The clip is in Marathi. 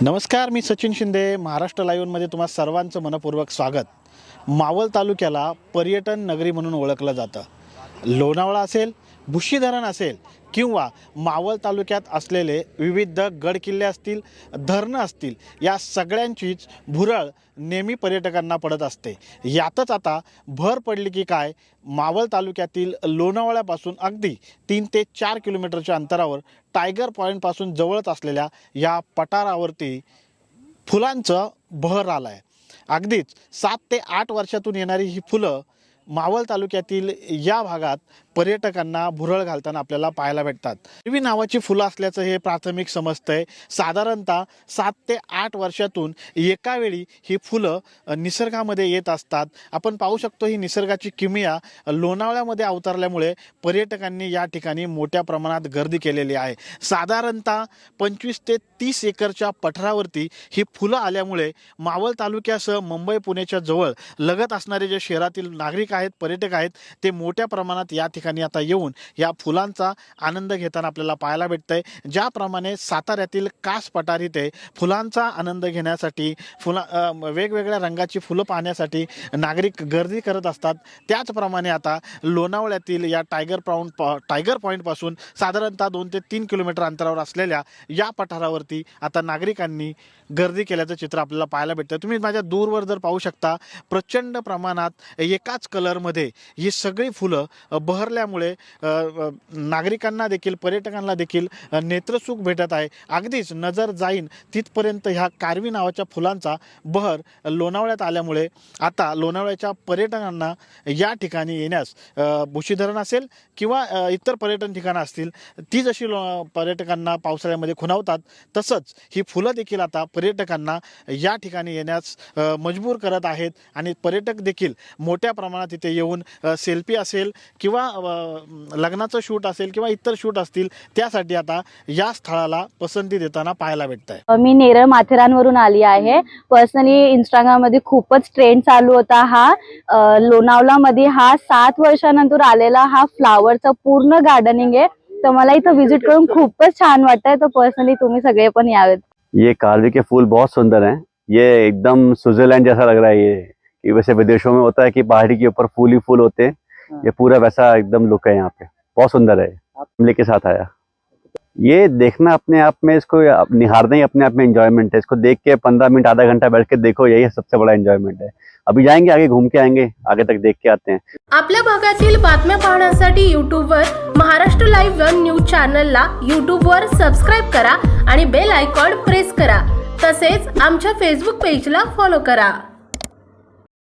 नमस्कार मी सचिन शिंदे. महाराष्ट्र लाईव्हमध्ये तुम्हा सर्वांचं मनपूर्वक स्वागत. मावळ तालुक्याला पर्यटन नगरी म्हणून ओळखलं जातं. लोणावळा असेल भुशी धरण असेल किंवा मावळ तालुक्यात असलेले विविध गडकिल्ले असतील धरणं असतील या सगळ्यांचीच भुरळ नेहमी पर्यटकांना पडत असते. यातच आता भर पडली की काय मावळ तालुक्यातील लोणावळ्यापासून अगदी तीन ते चार किलोमीटरच्या अंतरावर टायगर पॉईंटपासून जवळच असलेल्या या पठारावरती फुलांचं बहर आलं आहे अगदीच सात ते आठ वर्षातून येणारी ही फुलं मावळ तालुक्यातील या भागात पर्यटकांना भुरळ घालताना आपल्याला पाहायला भेटतात. हिरवी नावाची फुलं असल्याचं हे प्राथमिक समजतंय. साधारणतः सात ते आठ वर्षातून एका वेळी ही फुलं निसर्गामध्ये येत असतात. आपण पाहू शकतो ही निसर्गाची किमया लोणावळ्यामध्ये अवतरल्यामुळे पर्यटकांनी या ठिकाणी मोठ्या प्रमाणात गर्दी केलेली आहे. साधारणतः पंचवीस ते तीस एकरच्या पठारावरती ही फुलं आल्यामुळे मावळ तालुक्यासह मुंबई पुण्याच्या जवळ लगत असणारे जे शहरातील नागरिक आहेत पर्यटक आहेत ते मोठ्या प्रमाणात या ठिकाणी आता येऊन या फुलांचा आनंद घेताना आपल्याला पाहायला भेटतंय. ज्याप्रमाणे साताऱ्यातील कास पठार इथे फुलांचा आनंद घेण्यासाठी फुला वेगवेगळ्या रंगाची फुलं पाहण्यासाठी नागरिक गर्दी करत असतात. त्याचप्रमाणे आता लोणावळ्यातील या टायगर पाऊंड पॉ टायगर पॉईंटपासून साधारणतः दोन ते तीन किलोमीटर अंतरावर असलेल्या या पठारावरती आता नागरिकांनी गर्दी केल्याचं चित्र आपल्याला पाहायला भेटतं तुम्ही माझ्या दूरवर जर पाहू शकता प्रचंड प्रमाणात एकाच कलरमध्ये ही सगळी फुलं बहरल्या असल्यामुळे नागरिकांना देखील पर्यटकांना देखील नेत्रसुख भेटत आहे. अगदीच नजर जाईन तिथपर्यंत ह्या कारवी नावाच्या फुलांचा बहर लोणावळ्यात आल्यामुळे आता लोणावळ्याच्या पर्यटकांना या ठिकाणी येण्यास भुशी धरण असेल किंवा इतर पर्यटन ठिकाणं असतील ती जशी लो पर्यटकांना पावसाळ्यामध्ये खुणावतात तसंच ही फुलं देखील आता पर्यटकांना या ठिकाणी येण्यास मजबूर करत आहेत. आणि पर्यटक देखील मोठ्या प्रमाणात इथे येऊन सेल्फी असेल किंवा लग्नाचं शूट असेल किंवा इतर शूट असतील त्यासाठी आता या स्थळाला पसंती देताना पाहायला भेटत आहे मी नेरळ माथेरानवरून आली आहे. पर्सनली इंस्टाग्राममध्ये खूपच ट्रेंड चालू होता हा. अ, लोणावळामध्ये हा सात वर्षानंतर आलेला हा फ्लावरचा पूर्ण गार्डनिंग आहे. तर मला इथं व्हिजिट करून खूपच छान वाटतंय. तर पर्सनली तुम्ही सगळे पण यावेत. ये कारवी के फूल बहुत सुंदर हैं. ये एकदम स्विट्जरलैंड जैसा लग रहा है ये. कि वैसे विदेशों में होता है कि पहाड़ी के ऊपर फूल ही फूल होते हैं. ये पूरा वैसा एकदम लुक है यहाँ पे। बहुत सुंदर है। फैमिली के साथ आया। ये देखना अपने आप में इसको निहारना ही अपने आप में एंजॉयमेंट है। इसको देख के पंद्रह मिनट आधा घंटा बैठ के देखो यही सबसे बड़ा एंजॉयमेंट है। अभी जाएँगे आगे घूम के आएँगे आगे तक देख के आते हैं। आपल्या भागातील बातम्या पाहण्यासाठी यूट्यूबवर महाराष्ट्र लाईव्ह वन न्यूज़ चॅनलला यूट्यूबवर सबस्क्राईब करा आणि बेल आयकॉन प्रेस करा. तसेच आमच्या फेसबुक पेजला फॉलो करा.